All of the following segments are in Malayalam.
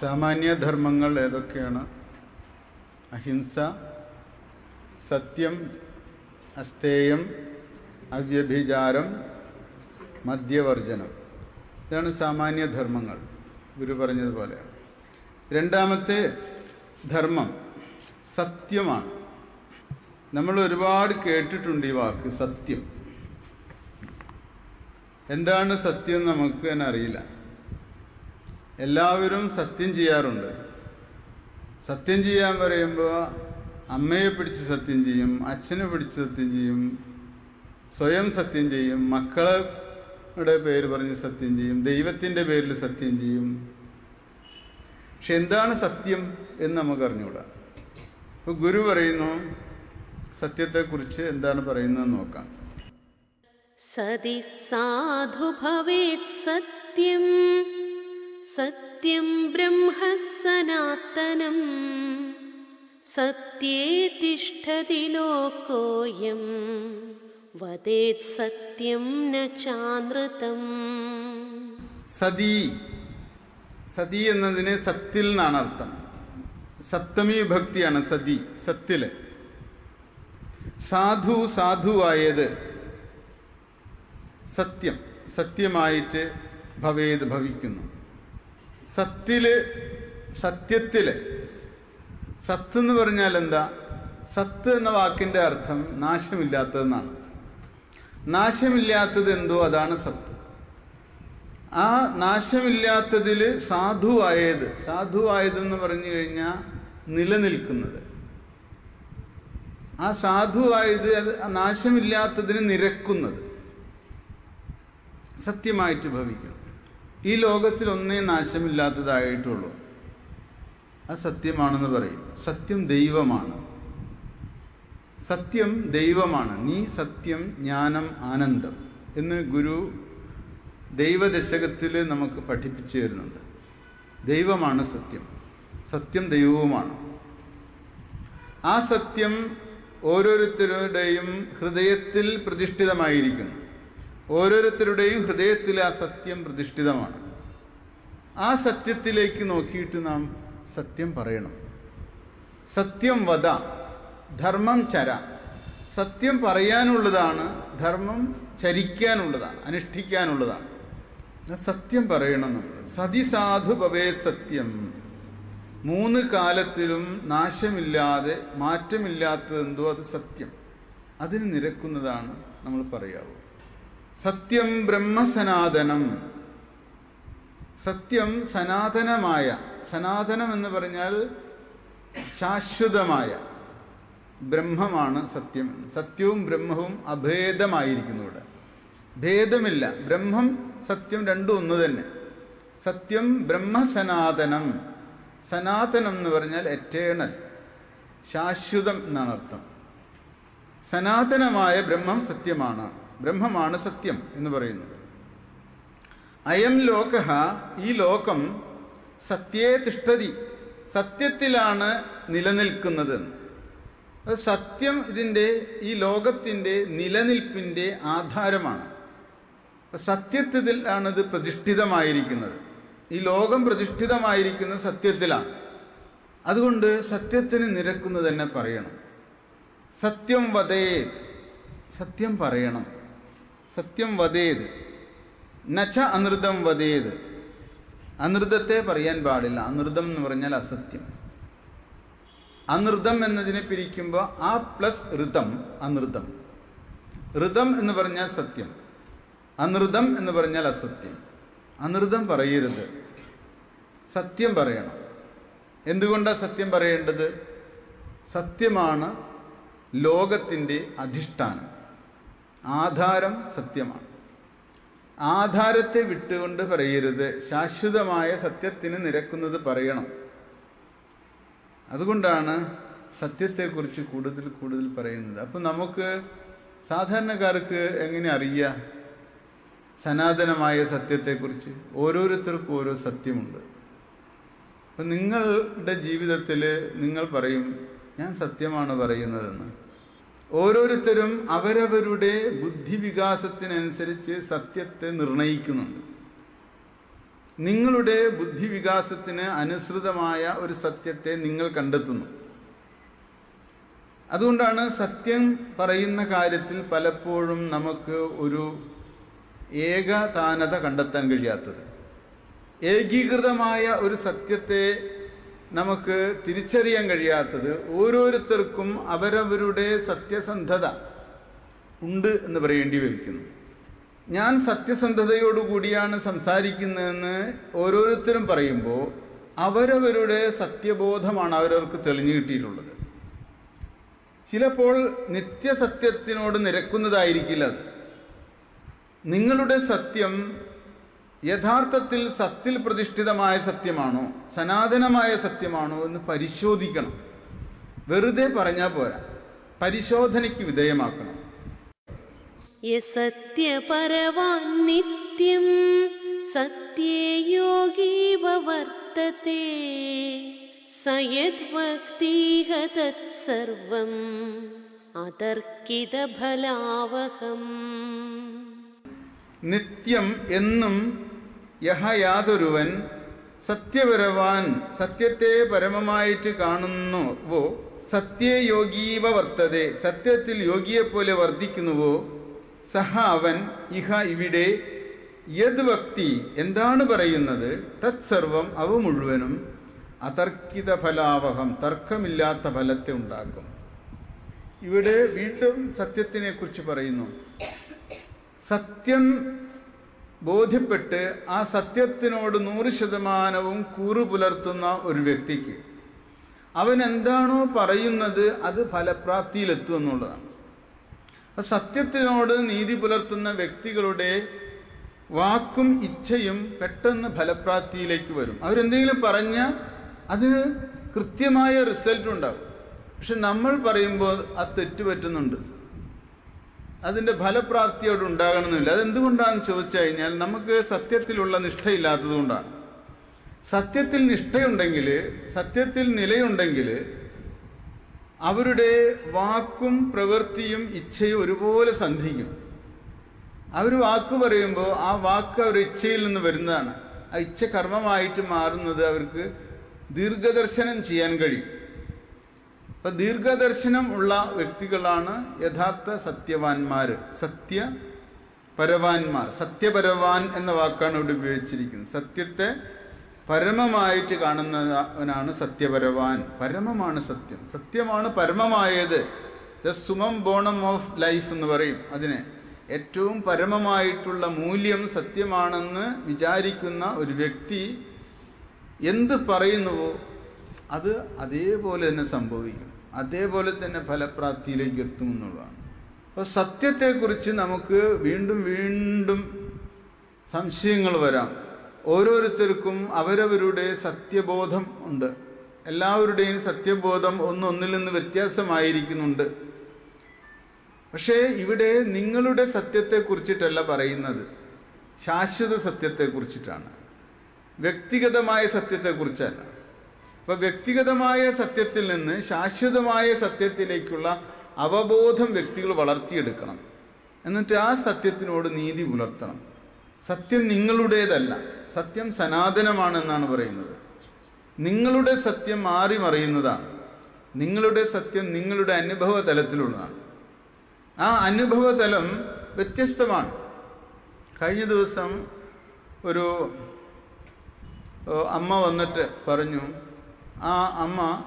സാമാന്യധർമ്മങ്ങൾ ഏതൊക്കെയാണ്? അഹിംസ സത്യം അസ്തേയം അവ്യഭിചാരം മദ്യവർജനം. ഇതാണ് സാമാന്യധർമ്മങ്ങൾ. ഗുരു പറഞ്ഞതുപോലെ. രണ്ടാമത്തെ ധർമ്മം സത്യമാണ്. നമ്മൾ ഒരുപാട് കേട്ടിട്ടുണ്ട് ഈ വാക്ക് സത്യം. എന്താണ് സത്യം നമുക്ക് തന്നെ അറിയില്ല. എല്ലാവരും സത്യം ചെയ്യാറുണ്ട്. സത്യം ചെയ്യാൻ പറയുമ്പോൾ അമ്മയെ പിടിച്ച് സത്യം ചെയ്യും അച്ഛനെ പിടിച്ച് സത്യം ചെയ്യും സ്വയം സത്യം ചെയ്യും മക്കളുടെ പേര് പറഞ്ഞ് സത്യം ചെയ്യും ദൈവത്തിന്റെ പേരിൽ സത്യം ചെയ്യും. പക്ഷെ എന്താണ് സത്യം എന്ന് നമുക്ക് അറിഞ്ഞുകൂടാ ഇപ്പൊ ഗുരു പറയുന്നു സത്യത്തെക്കുറിച്ച് എന്താണ് പറയുന്നത് നോക്കാം. സതി സാധു ഭവേത് സത്യം. സത്യം ബ്രഹ്മ സനാതനം സത്യേ തിഷ്ഠതി ലോകോയം. വദേത് സത്യം ന ചാനൃതം. സതി. സതി എന്നതിന് സത്തിൽ എന്നാണ് അർത്ഥം. സപ്തമി വിഭക്തിയാണ് സതി സത്തിൽ. സാധു സാധുവായത് സത്യം. സത്യമായിട്ട് ഭവേത് ഭവിക്കുന്നു. സത്തിൽ സത്യത്തിൽ. സത്ത് എന്ന് പറഞ്ഞാൽ എന്താ? സത്ത് എന്ന വാക്കിന്റെ അർത്ഥം നാശമില്ലാത്തതെന്നാണ്. നാശമില്ലാത്തത് എന്തോ അതാണ് സത്ത്. ആ നാശമില്ലാത്തതിൽ സാധുവായത് സാധുവായതെന്ന് പറഞ്ഞു കഴിഞ്ഞാൽ നിലനിൽക്കുന്നത്. ആ സാധുവായത് നാശമില്ലാത്തതിന് നിരക്കുന്നത്. സത്യമായിട്ട് ഭവിക്കും ഈ ലോകത്തിൽ ഒന്നേ നാശമില്ലാത്തതായിട്ടുള്ളൂ. ആ സത്യമാണെന്ന് പറയും. സത്യം ദൈവമാണ്. സത്യം ദൈവമാണ്. നീ സത്യം ജ്ഞാനം ആനന്ദം എന്ന് ഗുരു ദൈവദശകത്തിൽ നമുക്ക് പഠിപ്പിച്ചു തരുന്നുണ്ട്. ദൈവമാണ് സത്യം. സത്യം ദൈവവുമാണ്. ആ സത്യം ഓരോരുത്തരുടെയും ഹൃദയത്തിൽ പ്രതിഷ്ഠിതമായിരിക്കുന്നു. ഓരോരുത്തരുടെയും ഹൃദയത്തിൽ ആ സത്യം പ്രതിഷ്ഠിതമാണ്. ആ സത്യത്തിലേക്ക് നോക്കിയിട്ട് നാം സത്യം പറയണം. സത്യം വധ ധർമ്മം ചര. സത്യം പറയാനുള്ളതാണ് ധർമ്മം ചരിക്കാനുള്ളതാണ് അനുഷ്ഠിക്കാനുള്ളതാണ്. സത്യം പറയണം നമ്മൾ. സതി സാധു ഭവേ സത്യം. മൂന്ന് കാലത്തിലും നാശമില്ലാതെ മാറ്റമില്ലാത്തതെന്തോ അത് സത്യം. അതിന് നിരക്കുന്നതാണ് നമ്മൾ പറയാവൂ. സത്യം ബ്രഹ്മസനാതനം. സത്യം സനാതനമായ സനാതനം എന്ന് പറഞ്ഞാൽ ശാശ്വതമായ ബ്രഹ്മമാണ് സത്യം. സത്യവും ബ്രഹ്മവും അഭേദമായിരിക്കുന്നു ഇവിടെ. ഭേദമില്ല. ബ്രഹ്മം സത്യം രണ്ടും ഒന്ന് തന്നെ. സത്യം ബ്രഹ്മസനാതനം. സനാതനം എന്ന് പറഞ്ഞാൽ എറ്റേണൽ ശാശ്വതം എന്നാണ് അർത്ഥം. സനാതനമായ ബ്രഹ്മം സത്യമാണ്. ബ്രഹ്മമാണ് സത്യം എന്ന് പറയുന്നത്. അയം ലോക ഈ ലോകം സത്യേ തിഷ്ഠതി സത്യത്തിലാണ് നിലനിൽക്കുന്നത്. സത്യം ഇതിന്റെ ഈ ലോകത്തിന്റെ നിലനിൽപ്പിന്റെ ആധാരമാണ്. സത്യത്തിലാണ് പ്രതിഷ്ഠിതമായിരിക്കുന്നത്. ഈ ലോകം പ്രതിഷ്ഠിതമായിരിക്കുന്നത് സത്യത്തിലാണ്. അതുകൊണ്ട് സത്യത്തിന് നിരക്കുന്നത് തന്നെ പറയണം. സത്യം വതയേ സത്യം പറയണം. സത്യം വതേത് നച്ച അനൃതം വതേത് അനൃതത്തെ പറയാൻ പാടില്ല. അനൃതം എന്ന് പറഞ്ഞാൽ അസത്യം. അനൃതം എന്നതിനെ പിരിക്കുമ്പോൾ ആ പ്ലസ് ഋതം അനൃതം. ഋതം എന്ന് പറഞ്ഞാൽ സത്യം. അനൃതം എന്ന് പറഞ്ഞാൽ അസത്യം. അനൃതം പറയരുത്. സത്യം പറയണം. എന്തുകൊണ്ടാണ് സത്യം പറയേണ്ടത്? സത്യമാണ് ലോകത്തിന്റെ അധിഷ്ഠാനം. ആധാരം സത്യമാണ്. ആധാരത്തെ വിട്ടുകൊണ്ട് പറയരുത്. ശാശ്വതമായ സത്യത്തിന് നിരക്കുന്നത് പറയണം. അതുകൊണ്ടാണ് സത്യത്തെക്കുറിച്ച് കൂടുതൽ കൂടുതൽ പറയുന്നത്. അപ്പം നമുക്ക് സാധാരണക്കാർക്ക് എങ്ങനെ അറിയാം? സനാതനമായ സത്യത്തെക്കുറിച്ച്. ഓരോരുത്തർക്കും ഓരോ സത്യമുണ്ട്. അപ്പം നിങ്ങളുടെ ജീവിതത്തിൽ നിങ്ങൾ പറയും ഞാൻ സത്യമാണ് പറയുന്നതെന്ന്. ഓരോരുത്തരും അവരവരുടെ ബുദ്ധിവികാസത്തിനനുസരിച്ച് സത്യത്തെ നിർണയിക്കുന്നുണ്ട്. നിങ്ങളുടെ ബുദ്ധിവികാസത്തിന് അനുസൃതമായ ഒരു സത്യത്തെ നിങ്ങൾ കണ്ടെത്തുന്നു. അതുകൊണ്ടാണ് സത്യം പറയുന്ന കാര്യത്തിൽ പലപ്പോഴും നമുക്ക് ഒരു ഏകതാനത കണ്ടെത്താൻ കഴിയാത്തത്. ഏകീകൃതമായ ഒരു സത്യത്തെ നമുക്ക് തിരിച്ചറിയാൻ കഴിയാത്തത് ഓരോരുത്തർക്കും അവരവരുടെ സത്യസന്ധത ഉണ്ട് എന്ന് പറയേണ്ടി വരിക്കുന്നു ഞാൻ സത്യസന്ധതയോടുകൂടിയാണ് സംസാരിക്കുന്നതെന്ന് ഓരോരുത്തരും പറയുമ്പോൾ അവരവരുടെ സത്യബോധമാണ് അവരവർക്ക് തെളിഞ്ഞു കിട്ടിയിട്ടുള്ളത്. ചിലപ്പോൾ നിത്യസത്യത്തിനോട് നിരക്കുന്നതായിരിക്കില്ല അത്. നിങ്ങളുടെ സത്യം യഥാർത്ഥത്തിൽ സത്തിൽ പ്രതിഷ്ഠിതമായ സത്യമാണോ? സനാതനമായ സത്യമാണോ എന്ന് പരിശോധിക്കണം. വെറുതെ പറഞ്ഞാൽ പോരാ. പരിശോധനയ്ക്ക് വിധേയമാക്കണം. നിത്യം സത്യേ യോഗീവ വർത്തത്തെ സയദ്വക്തീഹ തത്സർവം അതർക്കിതഫലാവഹം നിത്യം എന്നും യഹ യാതൊരുവൻ സത്യപരവാൻ സത്യത്തെ പരമമായിട്ട് കാണുന്നുവോ? സത്യയോഗീവ വർത്തതെ സത്യത്തിൽ യോഗിയെപ്പോലെ വർദ്ധിക്കുന്നുവോ? സഹ അവൻ ഇഹ ഇവിടെ യദ് ഭക്തി എന്താണ് പറയുന്നത്? തത്സർവം അവ മുഴുവനും അതർക്കിത ഫലാവഹം തർക്കമില്ലാത്ത ഫലത്തെ ഉണ്ടാക്കും. ഇവിടെ വീണ്ടും സത്യത്തിനെ കുറിച്ച് പറയുന്നു. സത്യം ബോധ്യപ്പെട്ട് ആ സത്യത്തിനോട് നൂറ് ശതമാനവും കൂറു പുലർത്തുന്ന ഒരു വ്യക്തിക്ക് അവൻ എന്താണോ പറയുന്നത് അത് ഫലപ്രാപ്തിയിലെത്തും എന്നുള്ളതാണ്. സത്യത്തിനോട് നീതി പുലർത്തുന്ന വ്യക്തികളുടെ വാക്കും ഇച്ഛയും പെട്ടെന്ന് ഫലപ്രാപ്തിയിലേക്ക് വരും. അവരെന്തെങ്കിലും പറഞ്ഞ അതിന് കൃത്യമായ റിസൾട്ട് ഉണ്ടാവും. പക്ഷെ നമ്മൾ പറയുമ്പോൾ അത് തെറ്റുപറ്റുന്നുണ്ട്. അതിന്റെ ഫലപ്രാപ്തി അവിടെ ഉണ്ടാകണമെന്നില്ല. അതെന്തുകൊണ്ടാണെന്ന് ചോദിച്ചു കഴിഞ്ഞാൽ നമുക്ക് സത്യത്തിലുള്ള നിഷ്ഠയില്ലാത്തത് കൊണ്ടാണ്. സത്യത്തിൽ നിഷ്ഠയുണ്ടെങ്കിൽ സത്യത്തിൽ നിലയുണ്ടെങ്കിൽ അവരുടെ വാക്കും പ്രവൃത്തിയും ഇച്ഛയും ഒരുപോലെ സന്ധിക്കും. അവർ വാക്ക് പറയുമ്പോൾ ആ വാക്ക് അവർ ഇച്ഛയിൽ നിന്ന് വരുന്നതാണ്. ആ ഇച്ഛ കർമ്മമായിട്ട് മാറുന്നത് അവർക്ക് ദീർഘദർശനം ചെയ്യാൻ കഴിയും. അപ്പൊ ദീർഘദർശനം ഉള്ള വ്യക്തികളാണ് യഥാർത്ഥ സത്യവാൻമാർ സത്യ പരവാന്മാർ സത്യപരവാൻ എന്ന വാക്കാണ് ഇവിടെ ഉപയോഗിച്ചിരിക്കുന്നത്. സത്യത്തെ പരമമായിട്ട് കാണുന്നവനാണ് സത്യപരവാൻ. പരമമാണ് സത്യം. സത്യമാണ് പരമമായത്. The summum bonum of life എന്ന് പറയും അതിനെ. ഏറ്റവും പരമമായിട്ടുള്ള മൂല്യം സത്യമാണെന്ന് വിചാരിക്കുന്ന ഒരു വ്യക്തി എന്ത് പറയുന്നുവോ അത് അതേപോലെ തന്നെ സംഭവിക്കും. അതേപോലെ തന്നെ ഫലപ്രാപ്തിയിലേക്ക് എത്തുമെന്നുള്ളതാണ് അപ്പോൾ സത്യത്തെക്കുറിച്ച് നമുക്ക് വീണ്ടും വീണ്ടും സംശയങ്ങൾ വരാം. ഓരോരുത്തർക്കും അവരവരുടെ സത്യബോധം ഉണ്ട്. എല്ലാവരുടെയും സത്യബോധം ഒന്നൊന്നിൽ നിന്ന് വ്യത്യാസമായിരിക്കുന്നുണ്ട്. പക്ഷേ ഇവിടെ നിങ്ങളുടെ സത്യത്തെക്കുറിച്ചിട്ടല്ല പറയുന്നത്. ശാശ്വത സത്യത്തെക്കുറിച്ചിട്ടാണ്. വ്യക്തിഗതമായ സത്യത്തെക്കുറിച്ചല്ല. അപ്പൊ വ്യക്തിഗതമായ സത്യത്തിൽ നിന്ന് ശാശ്വതമായ സത്യത്തിലേക്കുള്ള അവബോധം വ്യക്തികൾ വളർത്തിയെടുക്കണം. എന്നിട്ട് ആ സത്യത്തിനോട് നീതി പുലർത്തണം. സത്യം നിങ്ങളുടേതല്ല. സത്യം സനാതനമാണെന്നാണ് പറയുന്നത്. നിങ്ങളുടെ സത്യം മാറി മറിയുന്നതാണ്. നിങ്ങളുടെ സത്യം നിങ്ങളുടെ അനുഭവ തലത്തിലുള്ളതാണ്. ആ അനുഭവ തലം വ്യത്യസ്തമാണ്. കഴിഞ്ഞ ദിവസം ഒരു അമ്മ വന്നിട്ട് പറഞ്ഞു ആ അമ്മ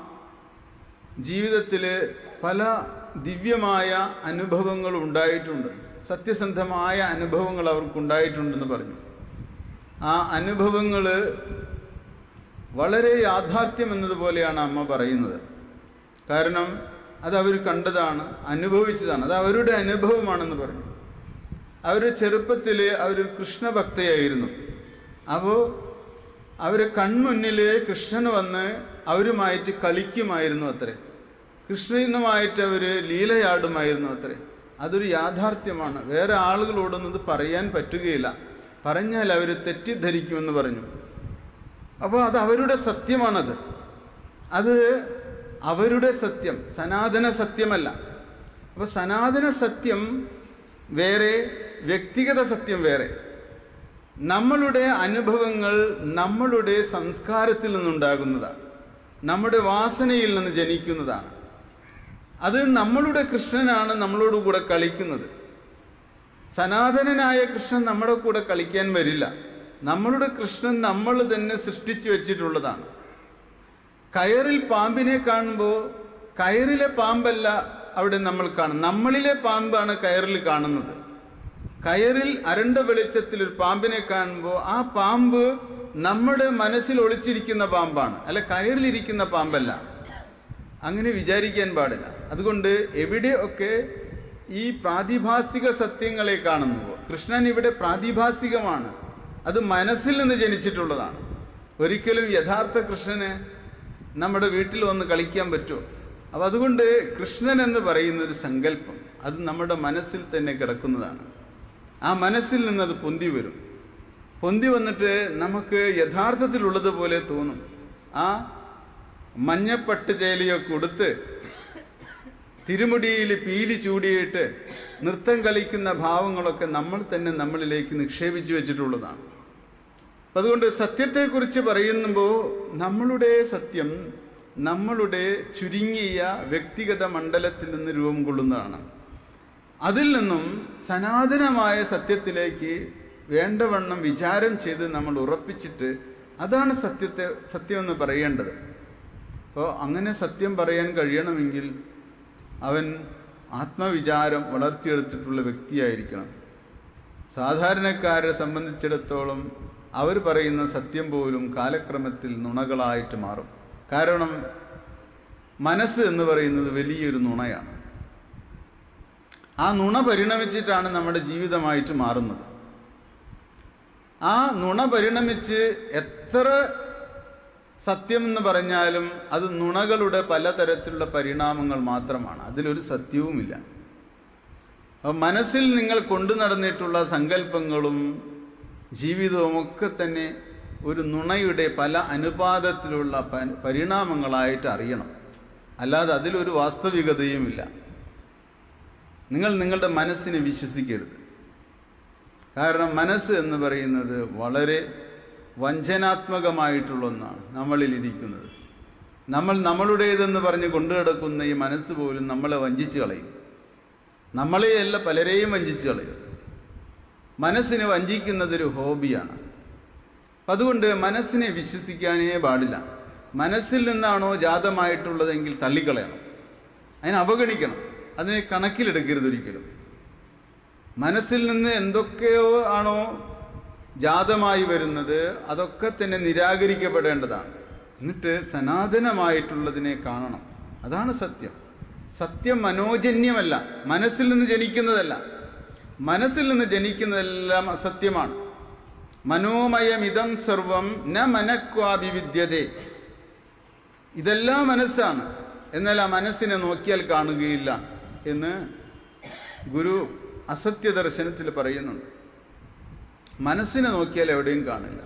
ജീവിതത്തിൽ പല ദിവ്യമായ അനുഭവങ്ങൾ ഉണ്ടായിട്ടുണ്ട്. സത്യസന്ധമായ അനുഭവങ്ങൾ അവർക്കുണ്ടായിട്ടുണ്ടെന്ന് പറഞ്ഞു. ആ അനുഭവങ്ങൾ വളരെ യാഥാർത്ഥ്യം എന്നതുപോലെയാണ് അമ്മ പറയുന്നത്. കാരണം അതവർ കണ്ടതാണ് അനുഭവിച്ചതാണ്. അത് അവരുടെ അനുഭവമാണെന്ന് പറഞ്ഞു. അവർ ചെറുപ്പത്തിൽ അവർ കൃഷ്ണഭക്തയായിരുന്നു. അപ്പോൾ അവർ കൺമുന്നിൽ കൃഷ്ണൻ വന്ന് അവരുമായിട്ട് കളിക്കുമായിരുന്നു അത്രേ. കൃഷ്ണനുമായിട്ട് അവർ ലീലയാടുമായിരുന്നു അത്രേ. അതൊരു യാഥാർത്ഥ്യമാണ്. വേറെ ആളുകളോടൊന്നും പറയാൻ പറ്റുകയില്ല. പറഞ്ഞാൽ അവർ തെറ്റിദ്ധരിക്കുമെന്ന് പറഞ്ഞു. അപ്പോൾ അത് അവരുടെ സത്യമാണത്. അത് അവരുടെ സത്യം. സനാതന സത്യമല്ല. അപ്പൊ സനാതന സത്യം വേറെ വ്യക്തിഗത സത്യം വേറെ. നമ്മളുടെ അനുഭവങ്ങൾ നമ്മളുടെ സംസ്കാരത്തിൽ നിന്നുണ്ടാകുന്നതാണ്. നമ്മുടെ വാസനയിൽ നിന്ന് ജനിക്കുന്നതാണ്. അത് നമ്മളുടെ കൃഷ്ണനാണ് നമ്മളോട് കൂടെ കളിക്കുന്നത്. സനാതനനായ കൃഷ്ണൻ നമ്മുടെ കൂടെ കളിക്കാൻ വരില്ല. നമ്മളുടെ കൃഷ്ണൻ നമ്മൾ തന്നെ സൃഷ്ടിച്ചു വെച്ചിട്ടുള്ളതാണ്. കയറിൽ പാമ്പിനെ കാണുമ്പോൾ കയറിലെ പാമ്പല്ല അവിടെ നമ്മൾ കാണും നമ്മളിലെ പാമ്പാണ് കയറിൽ കാണുന്നത്. കയറിൽ അരണ്ട വെളിച്ചത്തിൽ ഒരു പാമ്പിനെ കാണുമ്പോൾ ആ പാമ്പ് നമ്മുടെ മനസ്സിൽ ഒളിച്ചിരിക്കുന്ന പാമ്പാണ്. അല്ല കയറിലിരിക്കുന്ന പാമ്പല്ല. അങ്ങനെ വിചാരിക്കാൻ പാടില്ല. അതുകൊണ്ട് എവിടെയൊക്കെ ഈ പ്രാതിഭാസിക സത്യങ്ങളെ കാണുന്നുവോ? കൃഷ്ണൻ ഇവിടെ പ്രാതിഭാസികമാണ്. അത് മനസ്സിൽ നിന്ന് ജനിച്ചിട്ടുള്ളതാണ്. ഒരിക്കലും യഥാർത്ഥ കൃഷ്ണന് നമ്മുടെ വീട്ടിൽ വന്ന് കളിക്കാൻ പറ്റുമോ? അപ്പൊ അതുകൊണ്ട് കൃഷ്ണൻ എന്ന് പറയുന്ന ഒരു സങ്കല്പം അത് നമ്മുടെ മനസ്സിൽ തന്നെ കിടക്കുന്നതാണ്. ആ മനസ്സിൽ നിന്നത് പൊന്തി വരും. പൊന്തി വന്നിട്ട് നമുക്ക് യഥാർത്ഥത്തിലുള്ളതുപോലെ തോന്നും. ആ മഞ്ഞപ്പട്ട് ചേലിയൊക്കെ കൊടുത്ത് തിരുമുടിയിൽ പീലി ചൂടിയിട്ട് നൃത്തം കളിക്കുന്ന ഭാവങ്ങളൊക്കെ നമ്മൾ തന്നെ നമ്മളിലേക്ക് നിക്ഷേപിച്ചു വെച്ചിട്ടുള്ളതാണ്. അതുകൊണ്ട് സത്യത്തെക്കുറിച്ച് പറയുമ്പോൾ നമ്മളുടെ സത്യം നമ്മളുടെ ചുരുങ്ങിയ വ്യക്തിഗത മണ്ഡലത്തിൽ നിന്ന് രൂപം കൊള്ളുന്നതാണ്. അതിൽ നിന്നും സനാതനമായ സത്യത്തിലേക്ക് വേണ്ടവണ്ണം വിചാരം ചെയ്ത് നമ്മൾ ഉറപ്പിച്ചിട്ട് അതാണ് സത്യത്തെ സത്യമെന്ന് പറയേണ്ടത്. അപ്പോൾ അങ്ങനെ സത്യം പറയാൻ കഴിയണമെങ്കിൽ അവൻ ആത്മവിചാരം വളർത്തിയെടുത്തിട്ടുള്ള വ്യക്തിയായിരിക്കണം. സാധാരണക്കാരെ സംബന്ധിച്ചിടത്തോളം അവർ പറയുന്ന സത്യം പോലും കാലക്രമത്തിൽ നുണകളായിട്ട് മാറും. കാരണം മനസ്സ് എന്ന് പറയുന്നത് വലിയൊരു നുണയാണ്. ആ നുണ പരിണമിച്ചിട്ടാണ് നമ്മുടെ ജീവിതമായിട്ട് മാറുന്നത്. ആ നുണ പരിണമിച്ച് എത്ര സത്യം എന്ന് പറഞ്ഞാലും അത് നുണകളുടെ പലതരത്തിലുള്ള പരിണാമങ്ങൾ മാത്രമാണ്. അതിലൊരു സത്യവുമില്ല. മനസ്സിൽ നിങ്ങൾ കൊണ്ടു നടന്നിട്ടുള്ള സങ്കല്പങ്ങളും ജീവിതവും ഒക്കെ തന്നെ ഒരു നുണയുടെ പല അനുപാതത്തിലുള്ള പരിണാമങ്ങളായിട്ട് അറിയണം. അല്ലാതെ അതിലൊരു വാസ്തവികതയുമില്ല. നിങ്ങൾ നിങ്ങളുടെ മനസ്സിനെ വിശ്വസിക്കരുത്. കാരണം മനസ്സ് എന്ന് പറയുന്നത് വളരെ വഞ്ചനാത്മകമായിട്ടുള്ള ഒന്നാണ് നമ്മളിൽ ഇരിക്കുന്നത് നമ്മൾ നമ്മളുടേതെന്ന് പറഞ്ഞ് കൊണ്ടു കിടക്കുന്ന ഈ മനസ്സ് പോലും നമ്മളെ വഞ്ചിച്ച് കളയും. നമ്മളെയല്ല പലരെയും വഞ്ചിച്ച് കളയും. മനസ്സിനെ വഞ്ചിക്കുന്നതൊരു ഹോബിയാണ്. അതുകൊണ്ട് മനസ്സിനെ വിശ്വസിക്കാനേ പാടില്ല. മനസ്സിൽ നിന്നാണോ ജാതമായിട്ടുള്ളതെങ്കിൽ തള്ളിക്കളയണം. അതിനെ അവഗണിക്കണം. അതിനെ കണക്കിലെടുക്കരുത് ഒരിക്കലും. മനസ്സിൽ നിന്ന് എന്തൊക്കെയോ ആണോ ജാതമായി വരുന്നത് അതൊക്കെ തന്നെ നിരാകരിക്കപ്പെടേണ്ടതാണ്. എന്നിട്ട് സനാതനമായിട്ടുള്ളതിനെ കാണണം. അതാണ് സത്യം. സത്യം മനോജന്യമല്ല. മനസ്സിൽ നിന്ന് ജനിക്കുന്നതല്ല. മനസ്സിൽ നിന്ന് ജനിക്കുന്നതെല്ലാം അസത്യമാണ്. മനോമയമിതം സർവം ന മനക്വാഭിവിദ്യതേ ഇതെല്ലാം മനസ്സാണ്. എന്നാൽ ആ മനസ്സിനെ നോക്കിയാൽ കാണുകയില്ല. എന്ന് ഗുരു അസത്യ ദർശനത്തിൽ പറയുന്നുണ്ട്. മനസ്സിനെ നോക്കിയാൽ എവിടെയും കാണില്ല.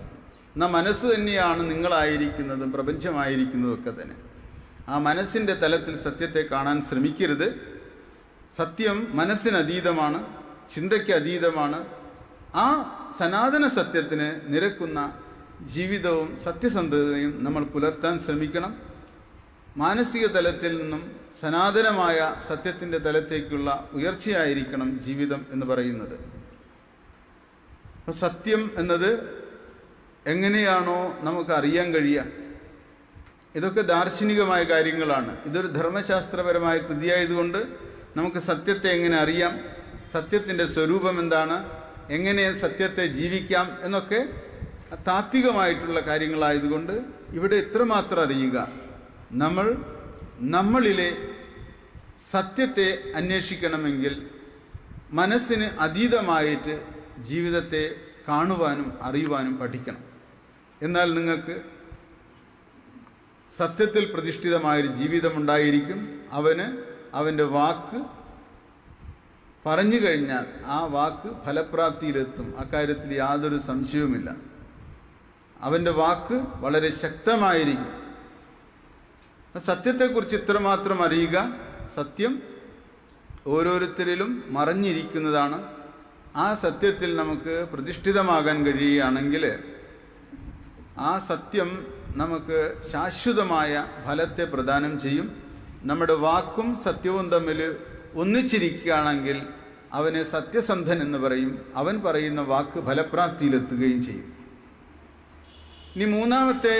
എന്നാൽ മനസ്സ് തന്നെയാണ് നിങ്ങളായിരിക്കുന്നതും പ്രപഞ്ചമായിരിക്കുന്നതും ഒക്കെ തന്നെ. ആ മനസ്സിന്റെ തലത്തിൽ സത്യത്തെ കാണാൻ ശ്രമിക്കരുത്. സത്യം മനസ്സിനതീതമാണ് ചിന്തയ്ക്ക് അതീതമാണ്. ആ സനാതന സത്യത്തിന് നിരക്കുന്ന ജീവിതവും സത്യസന്ധതയും നമ്മൾ പുലർത്താൻ ശ്രമിക്കണം. മാനസിക തലത്തിൽ നിന്നും സനാതനമായ സത്യത്തിന്റെ തലത്തേക്കുള്ള ഉയർച്ചയായിരിക്കണം ജീവിതം എന്ന് പറയുന്നത്. സത്യം എന്നത് എങ്ങനെയാണോ നമുക്ക് അറിയാൻ കഴിയുക. ഇതൊക്കെ ദാർശനികമായ കാര്യങ്ങളാണ്. ഇതൊരു ധർമ്മശാസ്ത്രപരമായ കൃതിയായതുകൊണ്ട് നമുക്ക് സത്യത്തെ എങ്ങനെ അറിയാം? സത്യത്തിന്റെ സ്വരൂപം എന്താണ്? എങ്ങനെ സത്യത്തെ ജീവിക്കാം? എന്നൊക്കെ താത്വികമായിട്ടുള്ള കാര്യങ്ങളായതുകൊണ്ട് ഇവിടെ എത്രമാത്രം അറിയുക. നമ്മൾ നമ്മളിലെ സത്യത്തെ അന്വേഷിക്കണമെങ്കിൽ മനസ്സിന് അതീതമായിട്ട് ജീവിതത്തെ കാണുവാനും അറിയുവാനും പഠിക്കണം. എന്നാൽ നിങ്ങൾക്ക് സത്യത്തിൽ പ്രതിഷ്ഠിതമായൊരു ജീവിതമുണ്ടായിരിക്കും അവന് അവന്റെ വാക്ക് പറഞ്ഞു കഴിഞ്ഞാൽ ആ വാക്ക് ഫലപ്രാപ്തിയിലെത്തും. അക്കാര്യത്തിൽ യാതൊരു സംശയവുമില്ല. അവന്റെ വാക്ക് വളരെ ശക്തമായിരിക്കും. സത്യത്തെക്കുറിച്ച് ഇത്രമാത്രം അറിയുക. സത്യം ഓരോരുത്തരിലും മറഞ്ഞിരിക്കുന്നതാണ്. ആ സത്യത്തിൽ നമുക്ക് പ്രതിഷ്ഠിതമാകാൻ കഴിയുകയാണെങ്കിൽ ആ സത്യം നമുക്ക് ശാശ്വതമായ ഫലത്തെ പ്രദാനം ചെയ്യും. നമ്മുടെ വാക്കും സത്യവും തമ്മിൽ ഒന്നിച്ചിരിക്കുകയാണെങ്കിൽ അവനെ സത്യസന്ധൻ എന്ന് പറയും. അവൻ പറയുന്ന വാക്ക് ഫലപ്രാപ്തിയിലെത്തുകയും ചെയ്യും. ഇനി മൂന്നാമത്തെ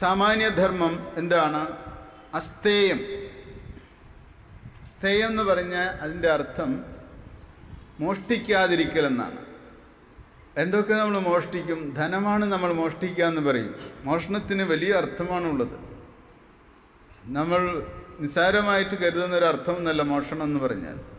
സാമാന്യധർമ്മം എന്താണ്? അസ്തേയം സ്ഥേയം എന്ന് പറഞ്ഞ അതിന്റെ അർത്ഥം മോഷ്ടിക്കാതിരിക്കൽ എന്നാണ് എന്തൊക്കെ നമ്മൾ മോഷ്ടിക്കും? ധനമാണ് നമ്മൾ മോഷ്ടിക്കുക എന്ന് പറയും. മോഷണത്തിന് വലിയ അർത്ഥമാണുള്ളത്. നമ്മൾ നിസ്സാരമായിട്ട് കരുതുന്ന ഒരു അർത്ഥമൊന്നുമല്ല മോഷണം എന്ന് പറഞ്ഞാൽ.